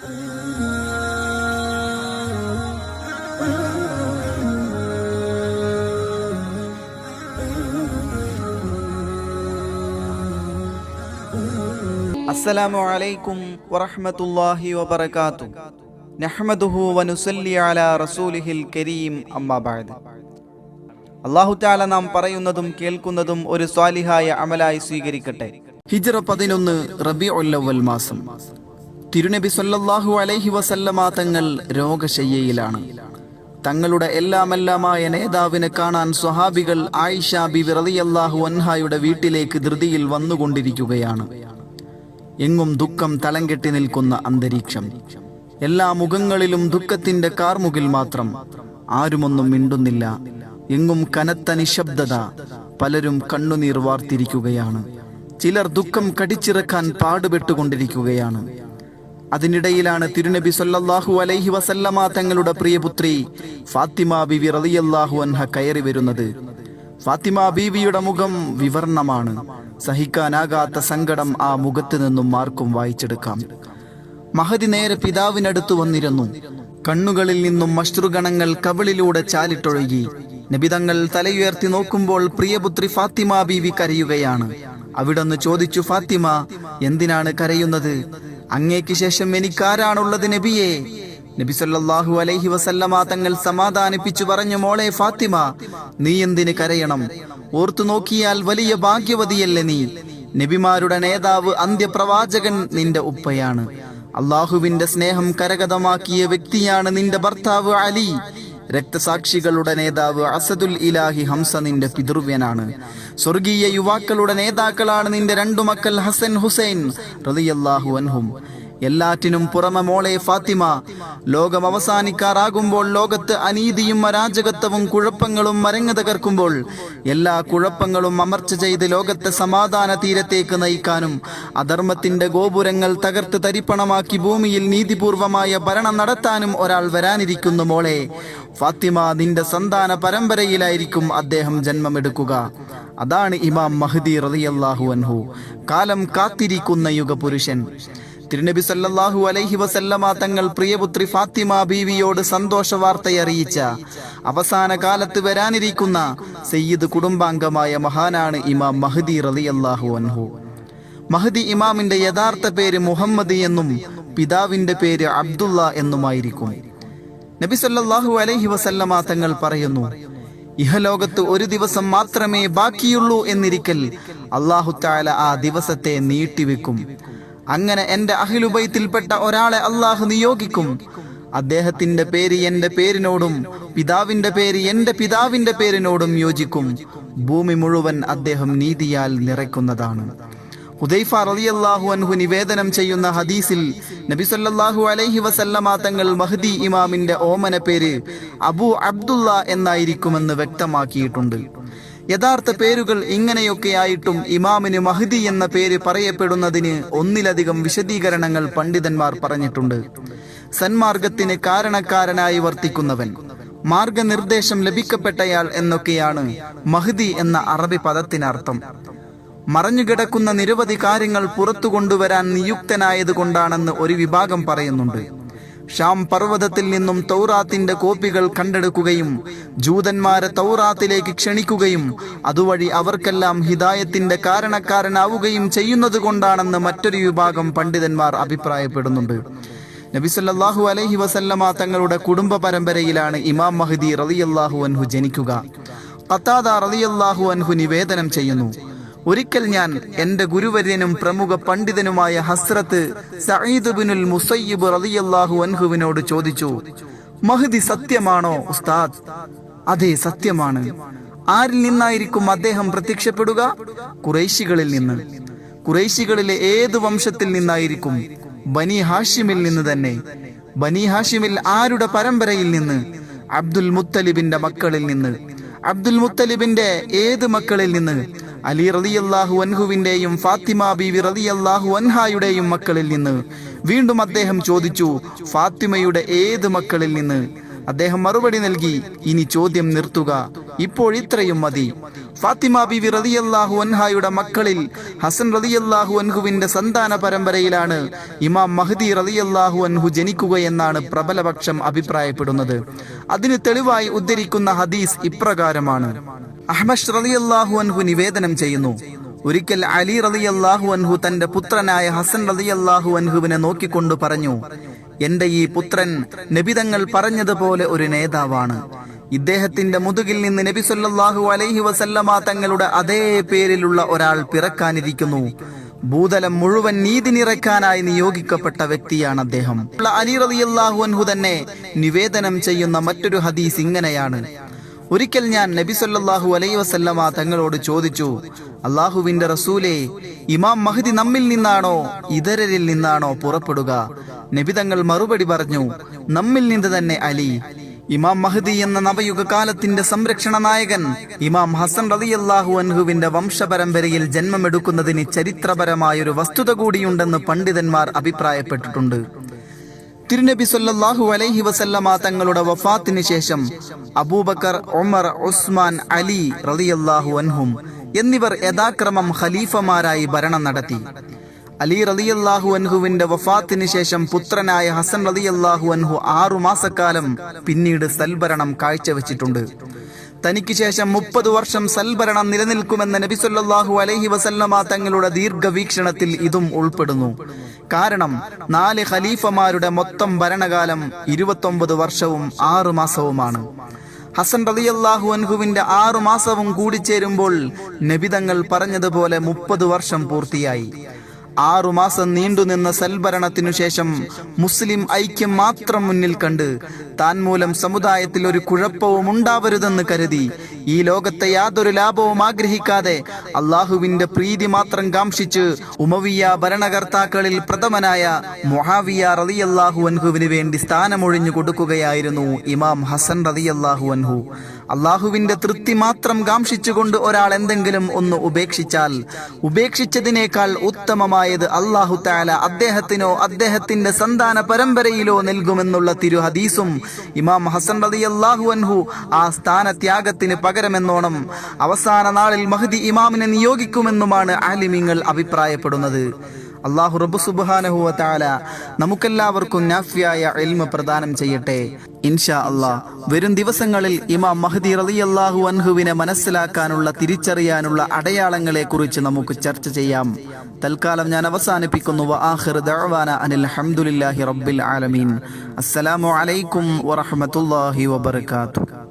അസ്സലാമു അലൈക്കും വറഹ്മത്തുള്ളാഹി വബറകാതു നഹ്മദുഹു വനുസല്ലി അലാ റസൂലിഹിൽ കരീം അമ്മാബാദ് അള്ളാഹു താല നാം പറയുന്നതും കേൾക്കുന്നതും ഒരു സ്വാലിഹായ അമലായി സ്വീകരിക്കട്ടെ. ഹിജ്റ പതിനൊന്ന് റബി ഒല്ലവൽ മാസം. തിരുനബി സല്ലല്ലാഹു അലൈഹി വസല്ലമ തങ്ങൾ രോഗശയ്യയിലാണ്. തങ്ങളുടെ എല്ലാമെല്ലാമായ നേതാവിനെ കാണാൻ സ്വഹാബികൾ ആയിഷ ബി റളിയല്ലാഹു അൻഹായുടെ വീട്ടിലേക്ക് ധൃതിയിൽ വന്നുകൊണ്ടിരിക്കുകയാണ്. എങ്ങും ദുഃഖം തലങ്കെട്ടി കെട്ടി നിൽക്കുന്ന അന്തരീക്ഷം. എല്ലാ മുഖങ്ങളിലും ദുഃഖത്തിന്റെ കാർമുകിൽ മാത്രം ആരുമൊന്നും മിണ്ടുന്നില്ല. എങ്ങും കനത്ത നിശബ്ദത പലരും കണ്ണുനീർ വാർത്തിരിക്കുകയാണ്. ചിലർ ദുഃഖം കടിച്ചിറക്കാൻ പാടുപെട്ടുകൊണ്ടിരിക്കുകയാണ്. അതിനിടയിലാണ് തിരുനബി സല്ലല്ലാഹു അലൈഹി വസല്ലമ തങ്ങളുടെ പ്രിയപുത്രി ഫാത്തിമ ബിവി റളിയല്ലാഹു അൻഹ കയറി വരുന്നത്. ഫാത്തിമ ബീവിയുടെ മുഖം വിവർണമാണ്. സഹിക്കാനാകാത്ത സങ്കടം ആ മുഖത്ത് നിന്നും ആർക്കും വായിച്ചെടുക്കാം. മഹതി നേരെ പിതാവിനടുത്തു വന്നിരുന്നു. കണ്ണുകളിൽ നിന്നും അശ്രുഗണങ്ങൾ കവിളിലൂടെ ചാലിട്ടൊഴുകി. നബിതങ്ങൾ തലയുയർത്തി നോക്കുമ്പോൾ പ്രിയപുത്രി ഫാത്തിമ ബീവി കരയുകയാണ്. അവിടൊന്ന് ചോദിച്ചു ഫാത്തിമ എന്തിനാണ് കരയുന്നത്? അങ്ങേക്ക് ശേഷം എനിക്കാരാണുള്ളത് നബിയെ. നബി സല്ലാഹു അലൈഹി വസല്ലമ തങ്ങൾ സമാധാനിപ്പിച്ചു പറഞ്ഞു മോളെ ഫാത്തിമ നീ എന്തിന് കരയണം? ഓർത്തു നോക്കിയാൽ വലിയ ഭാഗ്യവതിയല്ലേ നീ? നബിമാരുടെ നേതാവ് അന്ത്യപ്രവാചകൻ നിന്റെ ഉപ്പയാണ്. അള്ളാഹുവിന്റെ സ്നേഹം കരഗതമാക്കിയ വ്യക്തിയാണ് നിന്റെ ഭർത്താവ് അലി. രക്തസാക്ഷികളുടെ നേതാവ് അസദുൽ ഇലാഹി ഹംസ നിന്റെ പിതൃവ്യനാണ്. സ്വർഗീയ യുവാക്കളുടെ നേതാക്കളാണ് നിന്റെ രണ്ടു മക്കൾ ഹസൻ ഹുസൈൻ റളിയല്ലാഹു അൻഹും. എല്ലാറ്റിനും പുറമെ മോളെ ഫാത്തിമ. ലോകം അവസാനിക്കാറാകുമ്പോൾ ലോകത്ത് അനീതിയും അരാജകത്വവും കുഴപ്പങ്ങളും മരങ്ങ് തകർക്കുമ്പോൾ എല്ലാ കുഴപ്പങ്ങളും അമർച്ച ചെയ്ത് ലോകത്തെ സമാധാന തീരത്തേക്ക് നയിക്കാനും അധർമ്മത്തിന്റെ ഗോപുരങ്ങൾ തകർത്ത് തരിപ്പണമാക്കി ഭൂമിയിൽ നീതിപൂർവമായ ഭരണം നടത്താനും ഒരാൾ വരാനിരിക്കുന്നു മോളെ. ഫാത്തിമ നിന്റെ സന്താന പരമ്പരയിലായിരിക്കും അദ്ദേഹം ജന്മമെടുക്കുക. അതാണ് ഇമാം മഹദി റതിയല്ലാഹു അൻഹു. കാലം കാത്തിരിക്കുന്ന യുഗപുരുഷൻ. തിരുനബി സല്ലാഹു അലൈഹി വസല്ലമ തങ്ങൾ പ്രിയപുത്രി ഫാത്തിമ ബീവിയോട് സന്തോഷ വാർത്തയറിയിച്ച അവസാന കാലത്ത് വരാനിരിക്കുന്ന സയ്യിദ് കുടുംബാംഗമായ മഹാനാണ് ഇമാം മഹദി റളിയല്ലാഹു അൻഹു. മഹദി ഇമാമിന്റെ യഥാർത്ഥ പേര് മുഹമ്മദ് എന്നും പിതാവിന്റെ പേര് അബ്ദുള്ള എന്നുമായിരിക്കും. നബി സല്ലാഹു അലൈഹി വസല്ലമ തങ്ങൾ പറയുന്നു ഇഹലോകത്ത് ഒരു ദിവസം മാത്രമേ ബാക്കിയുള്ളൂ എന്നിരിക്കൽ അള്ളാഹു താല ആ ദിവസത്തെ നീട്ടിവെക്കും. അങ്ങനെ എന്റെ അഹിലുബൈത്തിൽപ്പെട്ട ഒരാളെ അള്ളാഹു നിയോഗിക്കും. അദ്ദേഹത്തിന്റെ പേര് എന്റെ പേരിനോടും പിതാവിന്റെ പേര് എന്റെ പിതാവിന്റെ പേരിനോടും യോജിക്കും. ഭൂമി മുഴുവൻ അദ്ദേഹം നീതിയാൽ നിറയ്ക്കുന്നതാണ്. ഹുദൈഫ റളിയല്ലാഹു അൻഹു നിവേദനം ചെയ്യുന്ന ഹദീസിൽ നബി സല്ലല്ലാഹു അലൈഹി വസല്ലമ തങ്ങൾ മഹദി ഇമാമിന്റെ ഓമന പേര് അബു അബ്ദുള്ള എന്നായിരിക്കുമെന്ന് വ്യക്തമാക്കിയിട്ടുണ്ട്. യഥാർത്ഥ പേരുകൾ ഇങ്ങനെയൊക്കെയായിട്ടും ഇമാമിന് മഹദി എന്ന പേര് പറയപ്പെടുന്നതിന് ഒന്നിലധികം വിശദീകരണങ്ങൾ പണ്ഡിതന്മാർ പറഞ്ഞിട്ടുണ്ട്. സന്മാർഗത്തിന് കാരണക്കാരനായി വർത്തിക്കുന്നവൻ. മാർഗനിർദ്ദേശം ലഭിക്കപ്പെട്ടയാൾ എന്നൊക്കെയാണ് മഹദി എന്ന അറബി പദത്തിനർത്ഥം. മറഞ്ഞുകിടക്കുന്ന നിരവധി കാര്യങ്ങൾ പുറത്തു കൊണ്ടുവരാൻ നിയുക്തനായത് കൊണ്ടാണെന്ന് ഒരു വിഭാഗം പറയുന്നുണ്ട്. ഷാം പർവതത്തിൽ നിന്നും തൗറാത്തിന്റെ കോപ്പികൾ കണ്ടെടുക്കുകയും ജൂതന്മാരെ തൗറാത്തിലേക്ക് ക്ഷണിക്കുകയും അതുവഴി അവർക്കെല്ലാം ഹിദായത്തിന്റെ കാരണക്കാരനാവുകയും ചെയ്യുന്നത് കൊണ്ടാണെന്ന് മറ്റൊരു വിഭാഗം പണ്ഡിതന്മാർ അഭിപ്രായപ്പെടുന്നുണ്ട്. നബിസല്ലാഹു അലഹി വസല്ലമ തങ്ങളുടെ കുടുംബ പരമ്പരയിലാണ് ഇമാം മഹദി റളിയല്ലാഹു അൻഹു ജനിക്കുക. ഖത്താദ റളിയല്ലാഹു അൻഹു നിവേദനം ചെയ്യുന്നു. ഒരിക്കൽ ഞാൻ എന്റെ ഗുരുവര്യനും പ്രമുഖ പണ്ഡിതനുമായ ഹസ്രത്ത് സഈദ് ബിനുൽ മുസയ്യിബ് റളിയല്ലാഹു അൻഹുവിനോട് ചോദിച്ചു മഹദി സത്യമാണോ ഉസ്താദ്? അതെ സത്യമാണ്. ആരിൽ നിന്നായിരിക്കും അദ്ദേഹം പ്രത്യക്ഷപ്പെടുക? കുറേശികളിൽ നിന്ന്. കുറേശികളിലെ ഏത് വംശത്തിൽ നിന്നായിരിക്കും? ബനി ഹാഷിമിൽ നിന്ന് തന്നെ. ബനി ഹാഷിമിൽ ആരുടെ പരമ്പരയിൽ നിന്ന്? അബ്ദുൽ മുത്തലിബിന്റെ മക്കളിൽ നിന്ന്. അബ്ദുൽ മുത്തലിബിന്റെ ഏത് മക്കളിൽ നിന്ന്? അലി റളിയല്ലാഹു അൻഹുവിന്റെയും ഫാത്തിമ ബീവി റളിയല്ലാഹു അൻഹായുടെയും മക്കളിൽ നിന്ന് വീണ്ടും അദ്ദേഹം ചോദിച്ചു ഫാത്തിമയുടെ ഏത് മക്കളിൽ നിന്ന്? അദ്ദേഹം മറുപടി നൽകി ഇനി ചോദ്യം നിർത്തുക. ഇപ്പോൾ ഇത്രയും മതി. ഫാത്തിമ ബിവി റളിയല്ലാഹു അൻഹായുടെ മക്കളിൽ ഹസൻ റളിയല്ലാഹു അൻഹുവിന്റെ സന്താന പരമ്പരയിലാണ് ഇമാം മഹദി റളിയല്ലാഹു അൻഹു ജനിക്കുകയെന്നാണ് പ്രബലപക്ഷം അഭിപ്രായപ്പെടുന്നത്. അതിന് തെളിവായി ഉദ്ധരിക്കുന്ന ഹദീസ് ഇപ്രകാരമാണ്. അഹ്മഷ് റളിയല്ലാഹു അൻഹു നിവേദനം ചെയ്യുന്നു. ഒരിക്കൽ അലി റളിയല്ലാഹു അൻഹു തന്റെ പുത്രനായ ഹസൻ റളിയല്ലാഹു അൻഹുവിനെ നോക്കിക്കൊണ്ട് പറഞ്ഞു എന്റെ ഈ പുത്രൻ നബിതങ്ങൾ പറഞ്ഞതുപോലെ ഒരു നേതാവാണ്. ഇദ്ദേഹത്തിന്റെ മുതുകിൽ നിന്ന് നബി സല്ലല്ലാഹു അലൈഹി വസല്ലമ തങ്ങളുടെ അതേ പേരിലുള്ള ഒരാൾ പിറക്കാനിരിക്കുന്നു. ഭൂതലം മുഴുവൻ നീതി നിറയ്ക്കാനായി നിയോഗിക്കപ്പെട്ട വ്യക്തിയാണ് അദ്ദേഹം. അലി റളിയല്ലാഹു അൻഹു തന്നെ നിവേദനം ചെയ്യുന്ന മറ്റൊരു ഹദീസ് ഇങ്ങനെയാണ്. ഒരിക്കൽ ഞാൻ നബി സല്ലാഹു അലൈ വസല്ലമ തങ്ങളോട് ചോദിച്ചു അള്ളാഹുവിന്റെ റസൂലെ ഇമാം മഹദി നമ്മിൽ നിന്നാണോ ഇതരരിൽ നിന്നാണോ പുറപ്പെടുക? നബി തങ്ങൾ മറുപടി പറഞ്ഞു നമ്മിൽ നിന്ന് തന്നെ അലി. ഇമാം മഹദി എന്ന നവയുഗ കാലത്തിന്റെ സംരക്ഷണ നായകൻ ഇമാം ഹസൻ റളിയല്ലാഹു അൻഹുവിന്റെ വംശപരമ്പരയിൽ ജന്മമെടുക്കുന്നതിന് ചരിത്രപരമായൊരു വസ്തുത കൂടിയുണ്ടെന്ന് പണ്ഡിതന്മാർ അഭിപ്രായപ്പെട്ടിട്ടുണ്ട്. തിരുനബി സല്ലാഹു അലൈഹി വസല്ലമ തങ്ങളുടെ വഫാത്തിന് ശേഷം അബൂബക്കർ ഒമർ ഉസ്മാൻ അലി റളിയല്ലാഹു അൻഹും എന്നിവർ യഥാക്രമം ഖലീഫമാരായി ഭരണം നടത്തി. അലി റളിയല്ലാഹു അൻഹുവിന്റെ വഫാത്തിന് ശേഷം പുത്രനായ ഹസൻ റളിയല്ലാഹു അൻഹു ആറു മാസക്കാലം പിന്നീട് സൽഭരണം കാഴ്ചവെച്ചിട്ടുണ്ട്. തനിക്ക് ശേഷം മുപ്പത് വർഷം സൽഭരണം നിലനിൽക്കുമെന്ന നബി സല്ലല്ലാഹു അലൈഹി വസല്ലമ തങ്ങളുടെ ദീർഘവീക്ഷണത്തിൽ ഇതും ഉൾപ്പെടുന്നു. കാരണം നാല് ഖലീഫമാരുടെ മൊത്തം ഭരണകാലം ഇരുപത്തൊമ്പത് വർഷവും ആറു മാസവുമാണ്. ഹസൻ റളിയല്ലാഹു അൻഹുവിന്റെ ആറു മാസവും കൂടിച്ചേരുമ്പോൾ നബിതങ്ങൾ പറഞ്ഞതുപോലെ മുപ്പത് വർഷം പൂർത്തിയായി. ആറുമാസം നീണ്ടുനിന്ന സൽഭരണത്തിനു ശേഷം മുസ്ലിം ഐക്യം മാത്രം മുന്നിൽ കണ്ട് താൻ മൂലം സമുദായത്തിൽ ഒരു കുഴപ്പവും ഉണ്ടാവരുതെന്ന് കരുതി ഈ ലോകത്തെ യാതൊരു ലാഭവും ആഗ്രഹിക്കാതെ അള്ളാഹുവിന്റെ പ്രീതി മാത്രം കാംക്ഷിച്ച് ഉമവിയ ഭരണകർത്താക്കളിൽ പ്രഥമനായ മൊഹാവിയ റളിയല്ലാഹു അൻഹുവിന് വേണ്ടി സ്ഥാനമൊഴിഞ്ഞു കൊടുക്കുകയായിരുന്നു ഇമാം ഹസൻ റളിയല്ലാഹു അൻഹു. അള്ളാഹുവിന്റെ തൃപ്തി മാത്രം കാംക്ഷിച്ചുകൊണ്ട് ഒരാൾ എന്തെങ്കിലും ഒന്ന് ഉപേക്ഷിച്ചാൽ ഉപേക്ഷിച്ചതിനേക്കാൾ ഉത്തമമായത് അള്ളാഹു താല അദ്ദേഹത്തിനോ അദ്ദേഹത്തിന്റെ സന്താന പരമ്പരയിലോ നൽകുമെന്നുള്ള തിരുഹദീസും ഇമാം ഹസൻ റതി അള്ളാഹു അൻഹു ആ സ്ഥാനത്യാഗത്തിന് പകരമെന്നോണം അവസാന നാളിൽ മഹദി ഇമാമിനെ നിയോഗിക്കുമെന്നുമാണ് ആലിമിങ്ങൾ അഭിപ്രായപ്പെടുന്നത്. അള്ളാഹു റബ്ബു സുബ്ഹാനഹു താല നമുക്കെല്ലാവർക്കും നാഫിയായ എൽമ പ്രദാനം ചെയ്യട്ടെ. ഇൻഷാ അള്ളാഹ് വരും ദിവസങ്ങളിൽ ഇമാം മഹദി റളിയല്ലാഹു അൻഹുവിനെ മനസ്സിലാക്കാനുള്ള തിരിച്ചറിയാനുള്ള അടയാളങ്ങളെ കുറിച്ച് നമുക്ക് ചർച്ച ചെയ്യാം. തൽക്കാലം ഞാൻ അവസാനിപ്പിക്കുന്നു. അനിൽ റബ്ബിൽ ആലമീൻ. അസ്സലാമു അലൈക്കും വറഹ്മത്തുള്ളാഹി വബറകാതുഹു.